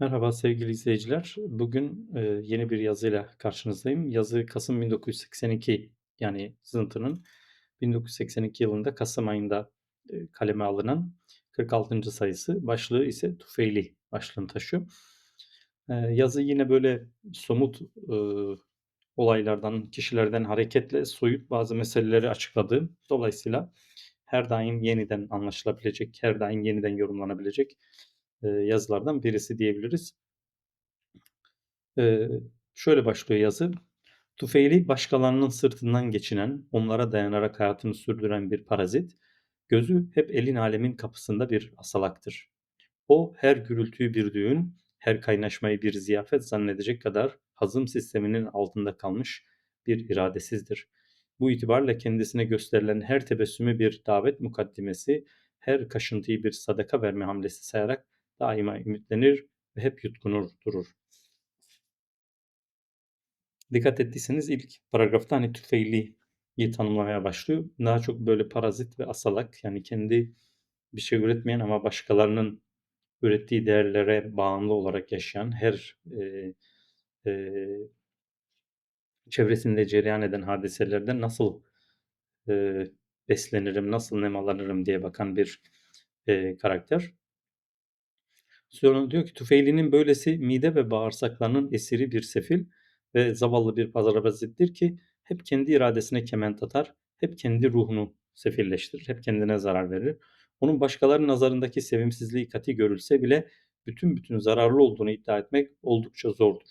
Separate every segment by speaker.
Speaker 1: Merhaba sevgili izleyiciler. Bugün e, yeni bir yazıyla karşınızdayım. Yazı Kasım 1982 yani Zıntı'nın 1982 yılında Kasım ayında e, kaleme alınan 46. sayısı. Başlığı ise Tufeyli başlığını taşıyor. E, yazı yine böyle somut e, olaylardan, kişilerden hareketle soyut bazı meseleleri açıkladığı, dolayısıyla her daim yeniden anlaşılabilecek, her daim yeniden yorumlanabilecek yazılardan birisi diyebiliriz. Şöyle başlıyor yazı. Tufeyli başkalarının sırtından geçinen, onlara dayanarak hayatını sürdüren bir parazit, gözü hep elin alemin kapısında bir asalaktır. O her gürültüyü bir düğün, her kaynaşmayı bir ziyafet zannedecek kadar hazım sisteminin altında kalmış bir iradesizdir. Bu itibarla kendisine gösterilen her tebessümü bir davet mukaddimesi, her kaşıntıyı bir sadaka verme hamlesi sayarak daima ümitlenir ve hep yutkunur durur. Dikkat ettiyseniz ilk paragrafta hani tüfeğliyi tanımlamaya başlıyor. Daha çok böyle parazit ve asalak yani kendi bir şey üretmeyen ama başkalarının ürettiği değerlere bağımlı olarak yaşayan her e, e, çevresinde cereyan eden hadiselerden nasıl e, beslenirim, nasıl nemalanırım diye bakan bir e, karakter. Sonra diyor ki Tufeyli'nin böylesi mide ve bağırsaklarının esiri bir sefil ve zavallı bir parazittir ki hep kendi iradesine kement atar, hep kendi ruhunu sefilleştirir, hep kendine zarar verir. Onun başkalarının nazarındaki sevimsizliği kati görülse bile bütün bütün zararlı olduğunu iddia etmek oldukça zordur.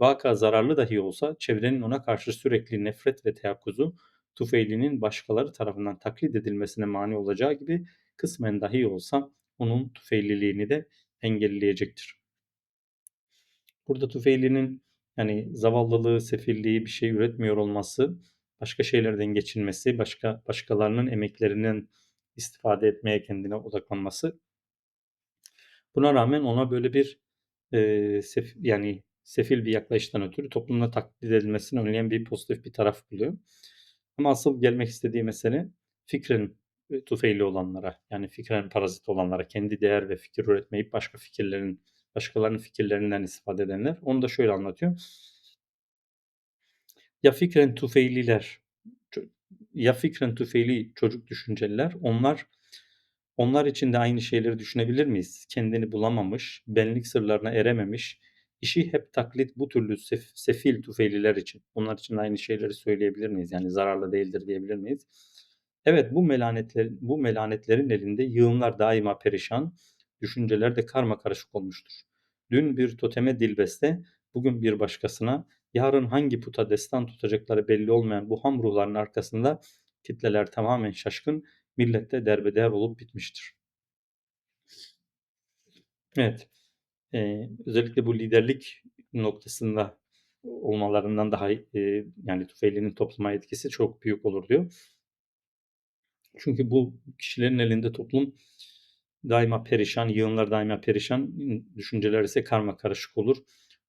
Speaker 1: Vaka zararlı dahi olsa çevrenin ona karşı sürekli nefret ve teyakkuzu Tufeyli'nin başkaları tarafından taklit edilmesine mani olacağı gibi kısmen dahi olsa onun Tufeyliliğini de engelleyecektir. Burada Tufeyli'nin yani zavallılığı, sefilliği, bir şey üretmiyor olması, başka şeylerden geçinmesi, başka başkalarının emeklerinden istifade etmeye kendine odaklanması. Buna rağmen ona böyle bir e, sef, yani sefil bir yaklaşıştan ötürü toplumda taklit edilmesini önleyen bir pozitif bir taraf buluyor. Ama asıl gelmek istediği mesele fikrin tufeyli olanlara yani fikren parazit olanlara kendi değer ve fikir üretmeyip başka fikirlerin başkalarının fikirlerinden istifade edenler. Onu da şöyle anlatıyor. Ya fikren tufeyliler ya fikren tufeyli çocuk düşünceliler onlar onlar için de aynı şeyleri düşünebilir miyiz? Kendini bulamamış, benlik sırlarına erememiş, işi hep taklit bu türlü sef, sefil tufeyliler için. Onlar için de aynı şeyleri söyleyebilir miyiz? Yani zararlı değildir diyebilir miyiz? Evet bu melanetlerin, bu melanetlerin elinde yığınlar daima perişan, düşünceler de karma karışık olmuştur. Dün bir toteme dilbeste, bugün bir başkasına, yarın hangi puta destan tutacakları belli olmayan bu ham ruhların arkasında kitleler tamamen şaşkın, millette derbeder olup bitmiştir. Evet, ee, özellikle bu liderlik noktasında olmalarından daha e, yani Tufeyli'nin topluma etkisi çok büyük olur diyor. Çünkü bu kişilerin elinde toplum daima perişan, yığınlar daima perişan, düşünceler ise karma karışık olur.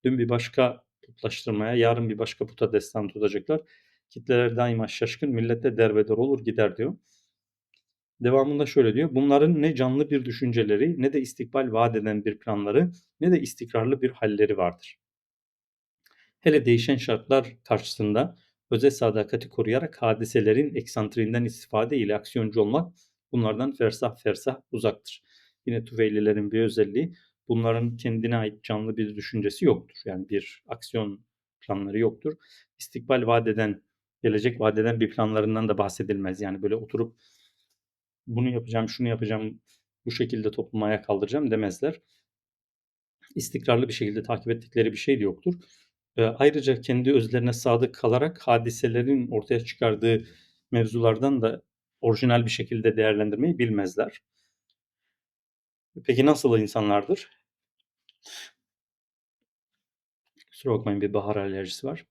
Speaker 1: Dün bir başka putlaştırmaya, yarın bir başka puta destan tutacaklar. Kitleler daima şaşkın, millette derbeder olur gider diyor. Devamında şöyle diyor. Bunların ne canlı bir düşünceleri, ne de istikbal vaat eden bir planları, ne de istikrarlı bir halleri vardır. Hele değişen şartlar karşısında öze sadakati koruyarak hadiselerin eksantriğinden istifade ile aksiyoncu olmak bunlardan fersah fersah uzaktır. Yine Tüveylilerin bir özelliği bunların kendine ait canlı bir düşüncesi yoktur. Yani bir aksiyon planları yoktur. İstikbal vadeden, gelecek vadeden bir planlarından da bahsedilmez. Yani böyle oturup bunu yapacağım, şunu yapacağım, bu şekilde toplumu ayağa kaldıracağım demezler. İstikrarlı bir şekilde takip ettikleri bir şey de yoktur. Ayrıca kendi özlerine sadık kalarak hadiselerin ortaya çıkardığı mevzulardan da orijinal bir şekilde değerlendirmeyi bilmezler. Peki nasıl insanlardır? Kusura bakmayın bir bahar alerjisi var.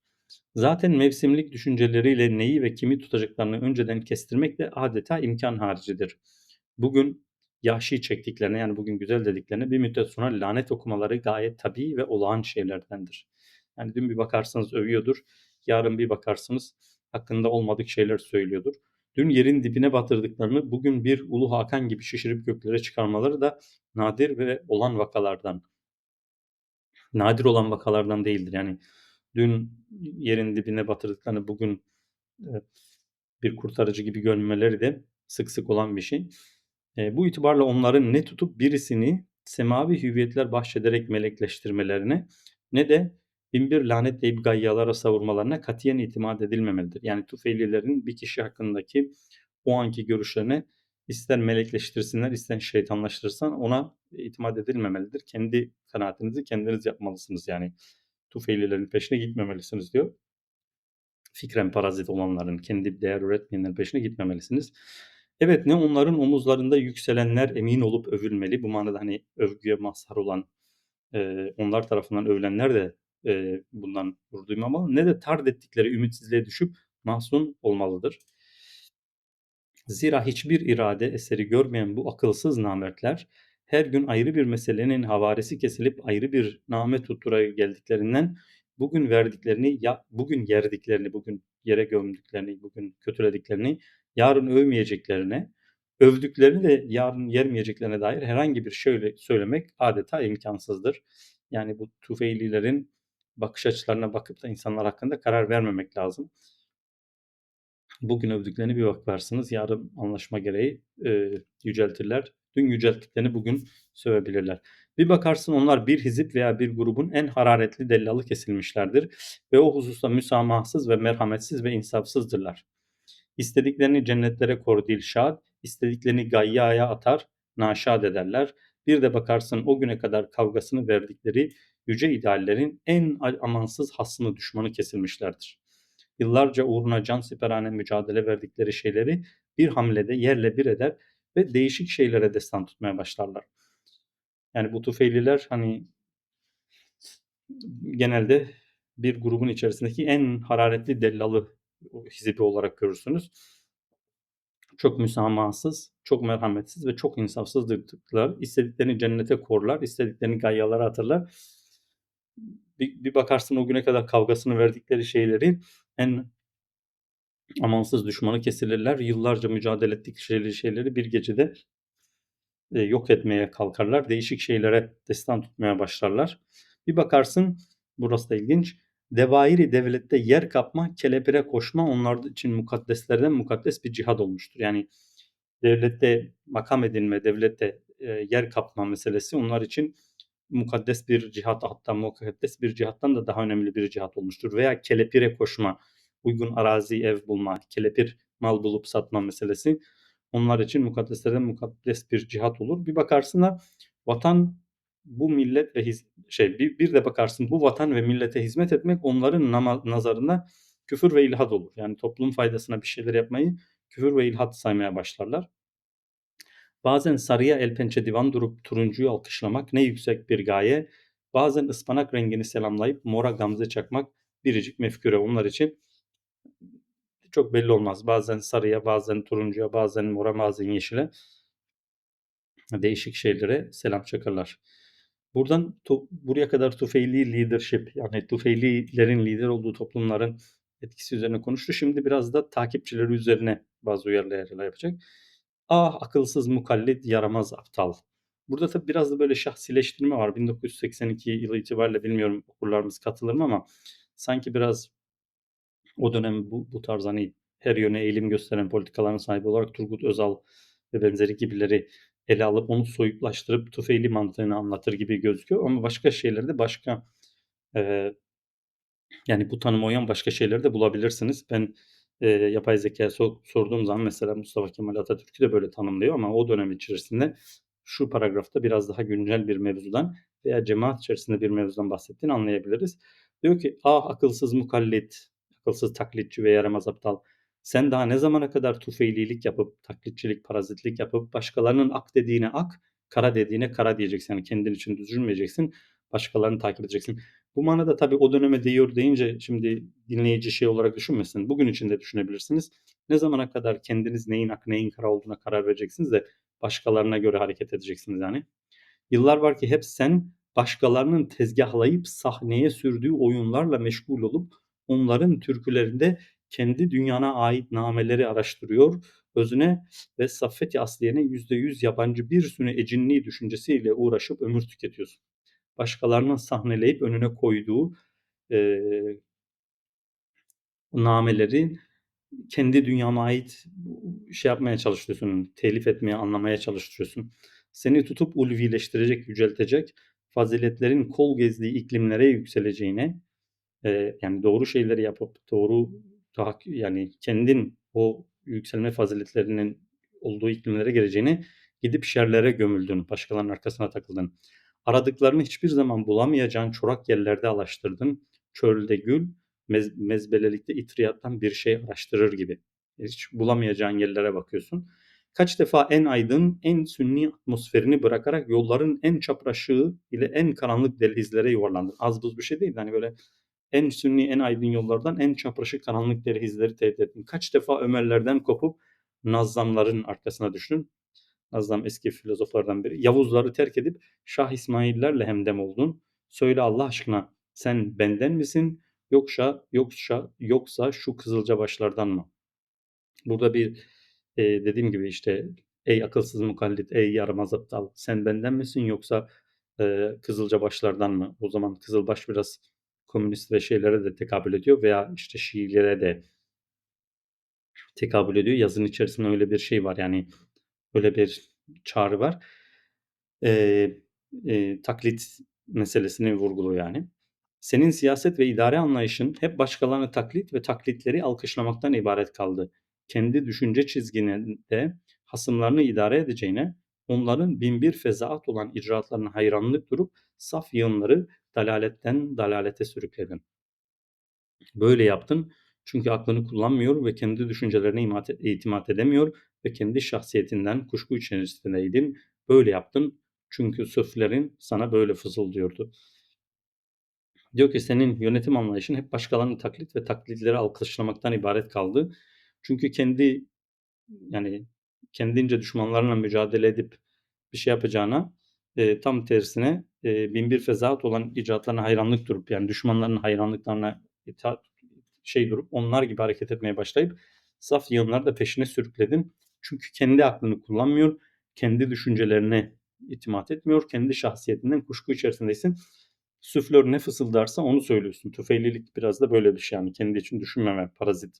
Speaker 1: Zaten mevsimlik düşünceleriyle neyi ve kimi tutacaklarını önceden kestirmek de adeta imkan haricidir. Bugün yahşi çektiklerine yani bugün güzel dediklerine bir müddet sonra lanet okumaları gayet tabii ve olağan şeylerdendir. Yani dün bir bakarsınız övüyordur, yarın bir bakarsınız hakkında olmadık şeyler söylüyordur. Dün yerin dibine batırdıklarını bugün bir Ulu Hakan gibi şişirip göklere çıkarmaları da nadir ve olan vakalardan. nadir olan vakalardan değildir. Yani dün yerin dibine batırdıklarını bugün e, bir kurtarıcı gibi görmeleri de sık sık olan bir şey. E, bu itibarla onların ne tutup birisini semavi hüviyetler bahşederek melekleştirmelerine ne de binbir lanetleyip gayyalara savurmalarına katiyen itimat edilmemelidir. Yani Tufeylilerin bir kişi hakkındaki o anki görüşlerine ister melekleştirsinler ister şeytanlaştırırsan ona itimat edilmemelidir. Kendi kanaatinizi kendiniz yapmalısınız yani. Tufeylilerin peşine gitmemelisiniz diyor. Fikren parazit olanların, kendi değer üretmeyenlerin peşine gitmemelisiniz. Evet ne onların omuzlarında yükselenler emin olup övülmeli. Bu manada hani övgüye mazhar olan onlar tarafından övülenler de e, bundan gurur duymamalı. Ne de tard ettikleri ümitsizliğe düşüp mahzun olmalıdır. Zira hiçbir irade eseri görmeyen bu akılsız namertler her gün ayrı bir meselenin havarisi kesilip ayrı bir name tuttura geldiklerinden bugün verdiklerini ya bugün yerdiklerini, bugün yere gömdüklerini, bugün kötülediklerini yarın övmeyeceklerine, övdüklerini de yarın yermeyeceklerine dair herhangi bir şey söylemek adeta imkansızdır. Yani bu Tufeylilerin bakış açılarına bakıp da insanlar hakkında karar vermemek lazım. Bugün övdüklerini bir bakarsınız, yarın anlaşma gereği e, yüceltirler. Dün yücelttiklerini bugün sövebilirler. Bir bakarsın onlar bir hizip veya bir grubun en hararetli dellalı kesilmişlerdir ve o hususta müsamahsız ve merhametsiz ve insafsızdırlar. İstediklerini cennetlere kor dilşad, istediklerini gayyaya atar, naşad ederler. Bir de bakarsın o güne kadar kavgasını verdikleri yüce ideallerin en amansız hasmı düşmanı kesilmişlerdir. Yıllarca uğruna can siperhane mücadele verdikleri şeyleri bir hamlede yerle bir eder ve değişik şeylere destan tutmaya başlarlar. Yani bu tufeyliler hani genelde bir grubun içerisindeki en hararetli dellalı hizibi olarak görürsünüz. Çok müsamahasız, çok merhametsiz ve çok insafsızdırlar. İstediklerini cennete korlar, istediklerini gayyalara atırlar. Bir, bir bakarsın o güne kadar kavgasını verdikleri şeyleri en amansız düşmanı kesilirler. Yıllarca mücadele ettikleri şeyleri bir gecede e, yok etmeye kalkarlar. Değişik şeylere destan tutmaya başlarlar. Bir bakarsın burası da ilginç. Devairi devlette yer kapma, kelepire koşma onlar için mukaddeslerden mukaddes bir cihad olmuştur. Yani devlette makam edinme, devlette e, yer kapma meselesi onlar için mukaddes bir cihat hatta mukaddes bir cihattan da daha önemli bir cihat olmuştur. Veya kelepire koşma, uygun arazi ev bulma, kelepir mal bulup satma meselesi onlar için mukaddeslerden mukaddes bir cihat olur. Bir bakarsın da vatan bu millet ve şey bir, bir de bakarsın bu vatan ve millete hizmet etmek onların nazarında küfür ve ilhad olur. Yani toplum faydasına bir şeyler yapmayı küfür ve ilhad saymaya başlarlar. Bazen sarıya el pençe divan durup turuncuyu alkışlamak ne yüksek bir gaye. Bazen ıspanak rengini selamlayıp mora gamze çakmak biricik mefküre onlar için çok belli olmaz. Bazen sarıya, bazen turuncuya, bazen mora, bazen yeşile değişik şeylere selam çakarlar. Buradan tu, buraya kadar Tufeyli leadership yani Tufeylilerin lider olduğu toplumların etkisi üzerine konuştu. Şimdi biraz da takipçileri üzerine bazı uyarılar yapacak. Ah akılsız mukallit yaramaz aptal. Burada tabi biraz da böyle şahsileştirme var. 1982 yılı itibariyle bilmiyorum okurlarımız katılır mı ama sanki biraz o dönem bu, bu tarz hani her yöne eğilim gösteren politikaların sahibi olarak Turgut Özal ve benzeri gibileri ele alıp onu soyutlaştırıp tufeyli mantığını anlatır gibi gözüküyor. Ama başka şeylerde başka e, yani bu tanıma uyan başka şeyleri de bulabilirsiniz. Ben e, yapay zeka so- sorduğum zaman mesela Mustafa Kemal Atatürk'ü de böyle tanımlıyor ama o dönem içerisinde şu paragrafta biraz daha güncel bir mevzudan veya cemaat içerisinde bir mevzudan bahsettiğini anlayabiliriz. Diyor ki ah akılsız mukallit, akılsız taklitçi ve yaramaz aptal sen daha ne zamana kadar tufeylilik yapıp, taklitçilik, parazitlik yapıp başkalarının ak dediğine ak, kara dediğine kara diyeceksin. Yani kendin için düşünmeyeceksin. Başkalarını takip edeceksin. Bu manada tabii o döneme değiyor deyince şimdi dinleyici şey olarak düşünmesin. Bugün için de düşünebilirsiniz. Ne zamana kadar kendiniz neyin ak neyin kara olduğuna karar vereceksiniz de başkalarına göre hareket edeceksiniz yani. Yıllar var ki hep sen başkalarının tezgahlayıp sahneye sürdüğü oyunlarla meşgul olup onların türkülerinde kendi dünyana ait nameleri araştırıyor. Özüne ve saffeti asliyene yüzde yüz yabancı bir sünü ecinni düşüncesiyle uğraşıp ömür tüketiyorsun. Başkalarının sahneleyip önüne koyduğu eee nameleri kendi dünyana ait şey yapmaya çalışıyorsun, telif etmeye, anlamaya çalışıyorsun. Seni tutup ulvileştirecek, yüceltecek, faziletlerin kol gezdiği iklimlere yükseleceğine, eee, yani doğru şeyleri yapıp doğru yani kendin o yükselme faziletlerinin olduğu iklimlere geleceğine gidip şerlere gömüldün, başkalarının arkasına takıldın. Aradıklarını hiçbir zaman bulamayacağın çorak yerlerde alaştırdın. Çölde gül, mez, mezbelelikte itriyattan bir şey araştırır gibi. Hiç bulamayacağın yerlere bakıyorsun. Kaç defa en aydın, en sünni atmosferini bırakarak yolların en çapraşığı ile en karanlık dehlizlere yuvarlandın. Az buz bir şey değil. Hani böyle en sünni, en aydın yollardan en çapraşık karanlık dehlizleri tehdit ettin. Kaç defa Ömerlerden kopup Nazzamların arkasına düştün. Nazlam eski filozoflardan biri. Yavuzları terk edip Şah İsmaillerle hemdem oldun. Söyle Allah aşkına sen benden misin yoksa yoksa yoksa şu kızılca başlardan mı? Burada bir e, dediğim gibi işte ey akılsız mukallit, ey yaramaz aptal sen benden misin yoksa e, kızılca başlardan mı? O zaman kızılbaş biraz komünist ve şeylere de tekabül ediyor veya işte Şiilere de tekabül ediyor. Yazın içerisinde öyle bir şey var yani öyle bir çağrı var. Eee, eee, taklit meselesini vurguluyor yani. Senin siyaset ve idare anlayışın hep başkalarını taklit ve taklitleri alkışlamaktan ibaret kaldı. Kendi düşünce çizginde hasımlarını idare edeceğine onların binbir fezaat olan icraatlarına hayranlık durup saf yığınları dalaletten dalalete sürükledin. Böyle yaptın çünkü aklını kullanmıyor ve kendi düşüncelerine itimat edemiyor ve kendi şahsiyetinden kuşku içerisindeydin. Böyle yaptın çünkü söflerin sana böyle fısıldıyordu. Diyor ki senin yönetim anlayışın hep başkalarının taklit ve taklitleri alkışlamaktan ibaret kaldı. Çünkü kendi yani kendince düşmanlarla mücadele edip bir şey yapacağına e, tam tersine e, binbir fezaat olan icatlarına hayranlık durup yani düşmanların hayranlıklarına itaat şey durup onlar gibi hareket etmeye başlayıp saf yığınları da peşine sürükledin. Çünkü kendi aklını kullanmıyor, kendi düşüncelerine itimat etmiyor, kendi şahsiyetinden kuşku içerisindeysin. Süflör ne fısıldarsa onu söylüyorsun. Tüfeililik biraz da böyle bir şey yani kendi için düşünmeme, parazit.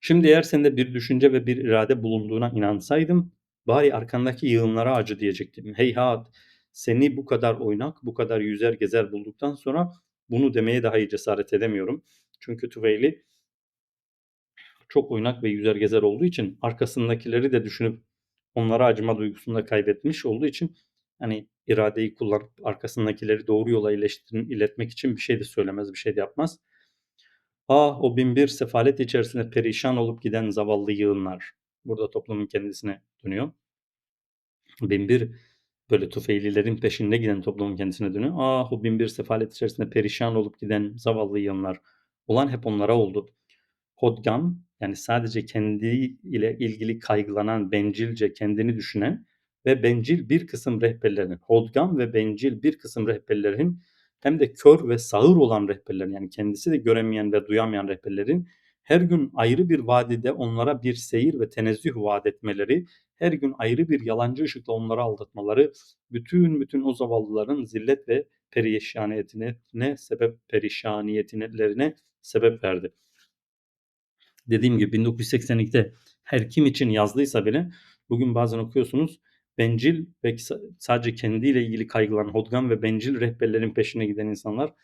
Speaker 1: Şimdi eğer sende bir düşünce ve bir irade bulunduğuna inansaydım bari arkandaki yığınlara acı diyecektim. Heyhat seni bu kadar oynak, bu kadar yüzer gezer bulduktan sonra bunu demeye daha iyi cesaret edemiyorum. Çünkü Tüveyli çok oynak ve yüzer gezer olduğu için arkasındakileri de düşünüp onlara acıma duygusunu da kaybetmiş olduğu için hani iradeyi kullanıp arkasındakileri doğru yola iletmek için bir şey de söylemez, bir şey de yapmaz. Ah o bin bir sefalet içerisinde perişan olup giden zavallı yığınlar. Burada toplumun kendisine dönüyor. Bin bir böyle tufeylilerin peşinde giden toplumun kendisine dönüyor. Ah o bin bir sefalet içerisinde perişan olup giden zavallı yığınlar. Olan hep onlara oldu. Hodgam yani sadece kendi ile ilgili kaygılanan, bencilce kendini düşünen ve bencil bir kısım rehberlerin, hodgam ve bencil bir kısım rehberlerin hem de kör ve sağır olan rehberlerin yani kendisi de göremeyen ve duyamayan rehberlerin her gün ayrı bir vadide onlara bir seyir ve tenezzüh vaat etmeleri, her gün ayrı bir yalancı ışıkla onları aldatmaları, bütün bütün o zavallıların zillet ve perişaniyetine ne sebep perişaniyetlerine sebep verdi. Dediğim gibi 1982'de her kim için yazdıysa bile bugün bazen okuyorsunuz bencil ve sadece kendiyle ilgili kaygılanan hodgan ve bencil rehberlerin peşine giden insanlar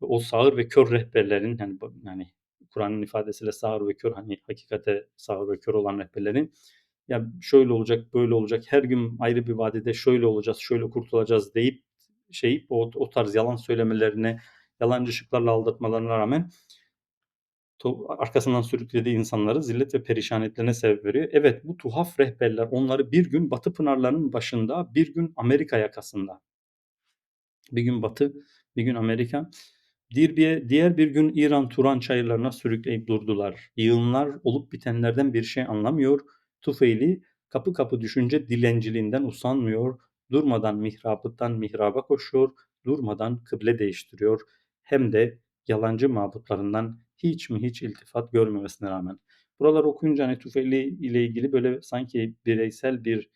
Speaker 1: o sağır ve kör rehberlerin yani yani Kur'an'ın ifadesiyle sağır ve kör hani hakikate sağır ve kör olan rehberlerin ya şöyle olacak böyle olacak her gün ayrı bir vadede şöyle olacağız şöyle kurtulacağız deyip şey o, o tarz yalan söylemelerine yalancı ışıklarla aldatmalarına rağmen arkasından sürüklediği insanları zillet ve perişaniyetlerine sebep veriyor. Evet bu tuhaf rehberler onları bir gün Batı pınarlarının başında bir gün Amerika yakasında bir gün Batı bir gün Amerika bir, diğer bir gün İran Turan çayırlarına sürükleyip durdular. Yığınlar olup bitenlerden bir şey anlamıyor. Tufeyli kapı kapı düşünce dilenciliğinden usanmıyor. Durmadan mihrabıttan mihraba koşuyor. Durmadan kıble değiştiriyor. Hem de yalancı mabutlarından hiç mi hiç iltifat görmemesine rağmen. Buralar okuyunca hani Tufeyli ile ilgili böyle sanki bireysel bir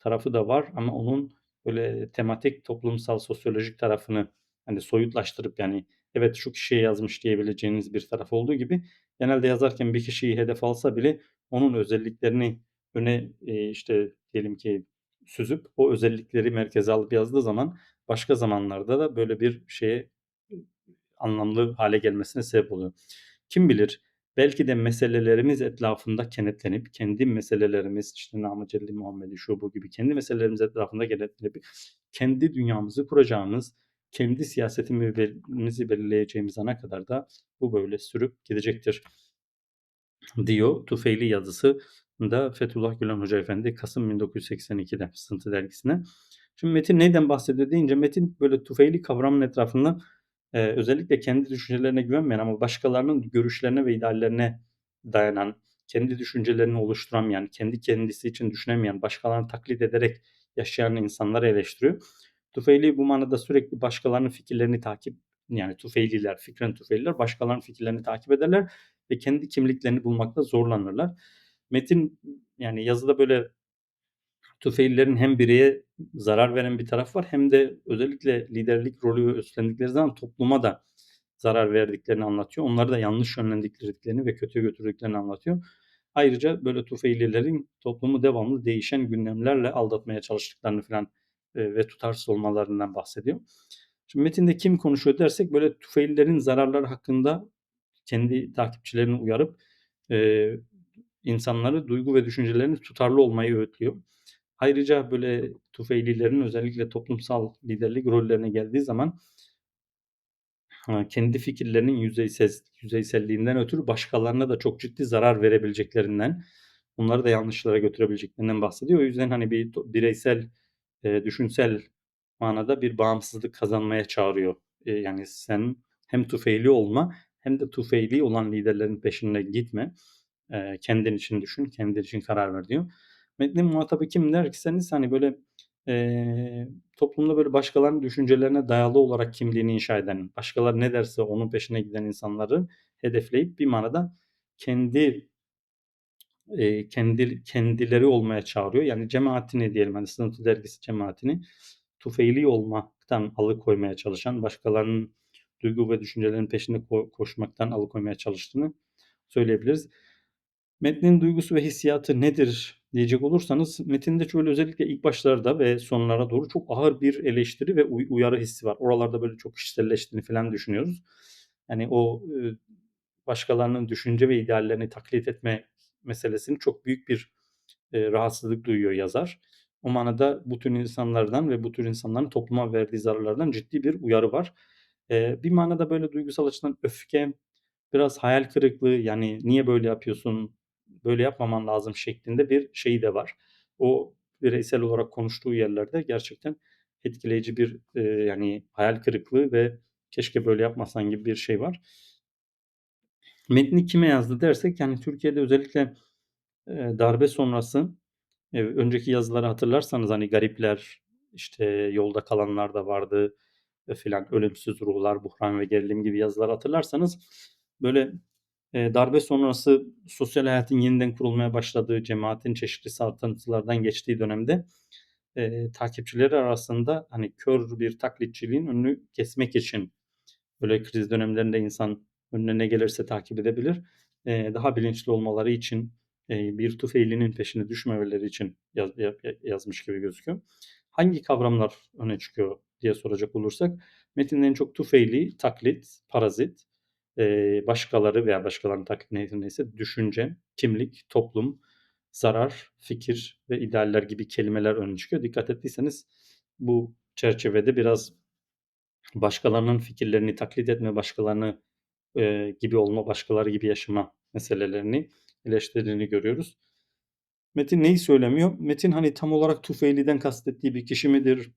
Speaker 1: tarafı da var ama onun böyle tematik, toplumsal, sosyolojik tarafını hani soyutlaştırıp yani evet şu kişiye yazmış diyebileceğiniz bir taraf olduğu gibi genelde yazarken bir kişiyi hedef alsa bile onun özelliklerini öne e, işte diyelim ki süzüp o özellikleri merkeze alıp yazdığı zaman başka zamanlarda da böyle bir şeye anlamlı hale gelmesine sebep oluyor. Kim bilir belki de meselelerimiz etrafında kenetlenip kendi meselelerimiz işte Namacelli Muhammed'i şu bu gibi kendi meselelerimiz etrafında kenetlenip kendi dünyamızı kuracağımız kendi siyasetimizi belirleyeceğimiz ana kadar da bu böyle sürüp gidecektir diyor Tufeyli yazısı da Fethullah Gülen Hoca Efendi Kasım 1982'de Sızıntı dergisine. Şimdi Metin neyden bahsediyor deyince Metin böyle Tufeyli kavramının etrafında e, özellikle kendi düşüncelerine güvenmeyen ama başkalarının görüşlerine ve ideallerine dayanan, kendi düşüncelerini oluşturamayan, kendi kendisi için düşünemeyen, başkalarını taklit ederek yaşayan insanları eleştiriyor. Tufeyli bu manada sürekli başkalarının fikirlerini takip yani Tufeyliler, fikren Tufeyliler başkalarının fikirlerini takip ederler ve kendi kimliklerini bulmakta zorlanırlar. Metin yani yazıda böyle Tufeylilerin hem bireye zarar veren bir taraf var hem de özellikle liderlik rolü üstlendikleri zaman topluma da zarar verdiklerini anlatıyor. Onları da yanlış yönlendirdiklerini ve kötüye götürdüklerini anlatıyor. Ayrıca böyle Tufeylilerin toplumu devamlı değişen gündemlerle aldatmaya çalıştıklarını falan e, ve tutarsız olmalarından bahsediyor. Şimdi metinde kim konuşuyor dersek böyle Tufeylilerin zararları hakkında kendi takipçilerini uyarıp e, insanları duygu ve düşüncelerini tutarlı olmayı öğütlüyor. Ayrıca böyle Tufeylilerin özellikle toplumsal liderlik rollerine geldiği zaman kendi fikirlerinin yüzeysel, yüzeyselliğinden ötürü başkalarına da çok ciddi zarar verebileceklerinden, onları da yanlışlara götürebileceklerinden bahsediyor. O yüzden hani bir bireysel, e, düşünsel manada bir bağımsızlık kazanmaya çağırıyor. E, yani sen hem tufeyli olma hem de tufeyli olan liderlerin peşinde gitme. E, kendin için düşün, kendin için karar ver diyor. Metnin muhatabı kim derseniz hani böyle e, toplumda böyle başkalarının düşüncelerine dayalı olarak kimliğini inşa eden, başkaları ne derse onun peşine giden insanları hedefleyip bir manada kendi e, kendi kendileri olmaya çağırıyor. Yani cemaatini diyelim hani sınıfı dergisi cemaatini tufeyli olmaktan alıkoymaya çalışan, başkalarının duygu ve düşüncelerinin peşinde ko- koşmaktan alıkoymaya çalıştığını söyleyebiliriz. Metnin duygusu ve hissiyatı nedir diyecek olursanız metinde şöyle özellikle ilk başlarda ve sonlara doğru çok ağır bir eleştiri ve uyarı hissi var. Oralarda böyle çok kişiselleştiğini falan düşünüyoruz. Yani o başkalarının düşünce ve ideallerini taklit etme meselesini çok büyük bir rahatsızlık duyuyor yazar. O manada bu tür insanlardan ve bu tür insanların topluma verdiği zararlardan ciddi bir uyarı var. Bir manada böyle duygusal açıdan öfke, biraz hayal kırıklığı yani niye böyle yapıyorsun, böyle yapmaman lazım şeklinde bir şeyi de var. O bireysel olarak konuştuğu yerlerde gerçekten etkileyici bir e, yani hayal kırıklığı ve keşke böyle yapmasan gibi bir şey var. Metni kime yazdı dersek yani Türkiye'de özellikle e, darbe sonrası e, önceki yazıları hatırlarsanız hani garipler işte yolda kalanlar da vardı filan ölümsüz ruhlar, buhran ve gerilim gibi yazılar hatırlarsanız böyle e, darbe sonrası sosyal hayatın yeniden kurulmaya başladığı, cemaatin çeşitli saltanatlardan geçtiği dönemde e, takipçileri arasında hani kör bir taklitçiliğin önünü kesmek için böyle kriz dönemlerinde insan önüne ne gelirse takip edebilir. E, daha bilinçli olmaları için e, bir tufeylinin peşine düşmemeleri için yaz, yazmış gibi gözüküyor. Hangi kavramlar öne çıkıyor diye soracak olursak metinde en çok tufeyli, taklit, parazit, başkaları veya başkalarının taklit neyse, düşünce, kimlik, toplum, zarar, fikir ve idealler gibi kelimeler öne çıkıyor. Dikkat ettiyseniz bu çerçevede biraz başkalarının fikirlerini taklit etme, başkalarını e, gibi olma, başkaları gibi yaşama meselelerini eleştirdiğini görüyoruz. Metin neyi söylemiyor? Metin hani tam olarak Tufeyli'den kastettiği bir kişi midir?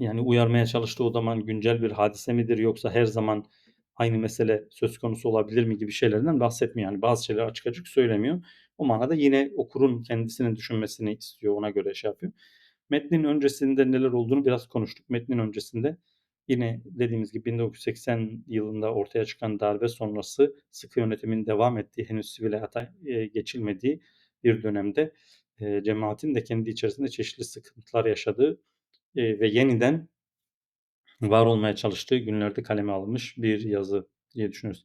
Speaker 1: Yani uyarmaya çalıştığı o zaman güncel bir hadise midir yoksa her zaman aynı mesele söz konusu olabilir mi gibi şeylerden bahsetmiyor. Yani bazı şeyler açık açık söylemiyor. O manada yine okurun kendisinin düşünmesini istiyor. Ona göre şey yapıyor. Metnin öncesinde neler olduğunu biraz konuştuk. Metnin öncesinde yine dediğimiz gibi 1980 yılında ortaya çıkan darbe sonrası sıkı yönetimin devam ettiği henüz sivil hayata e, geçilmediği bir dönemde eee, cemaatin de kendi içerisinde çeşitli sıkıntılar yaşadığı, eee, ve yeniden var olmaya çalıştığı günlerde kaleme alınmış bir yazı diye düşünüyoruz.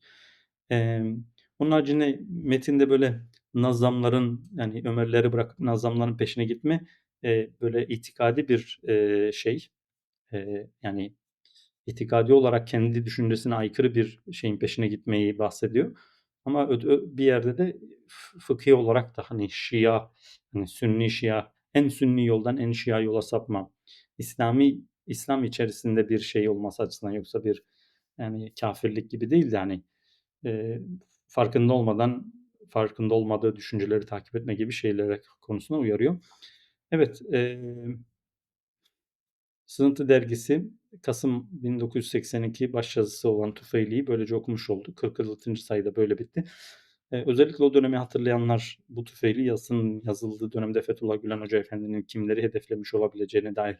Speaker 1: Emm, onun haricinde metinde böyle nazamların, yani Ömerleri bırakıp nazamların peşine gitme, eee, böyle itikadi bir, eee, şey, eee, yani itikadi olarak kendi düşüncesine aykırı bir şeyin peşine gitmeyi bahsediyor. Ama bir yerde de fı fıkhi olarak da hani Şia, hani Sünni Şia, en Sünni yoldan en Şia yola sapma, İslami İslam içerisinde bir şey olması açısından yoksa bir yani kâfirlik gibi değil de hani, eee, farkında olmadan farkında olmadığı düşünceleri takip etme gibi şeylere konusunda uyarıyor. Evet, emm Sızıntı Dergisi Kasım 1982 başyazısı olan Tufeyli'yi böylece okumuş olduk. 46. sayıda böyle bitti. Eee, özellikle o dönemi hatırlayanlar bu Tufeyli yazısının yazıldığı dönemde Fethullah Gülen Hoca Efendi'nin kimleri hedeflemiş olabileceğine dair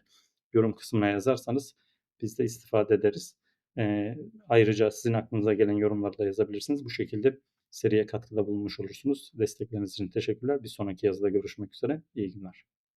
Speaker 1: yorum kısmına yazarsanız biz de istifade ederiz. Eee, ayrıca sizin aklınıza gelen yorumları da yazabilirsiniz. Bu şekilde seriye katkıda bulunmuş olursunuz. Destekleriniz için teşekkürler. Bir sonraki yazıda görüşmek üzere. İyi günler.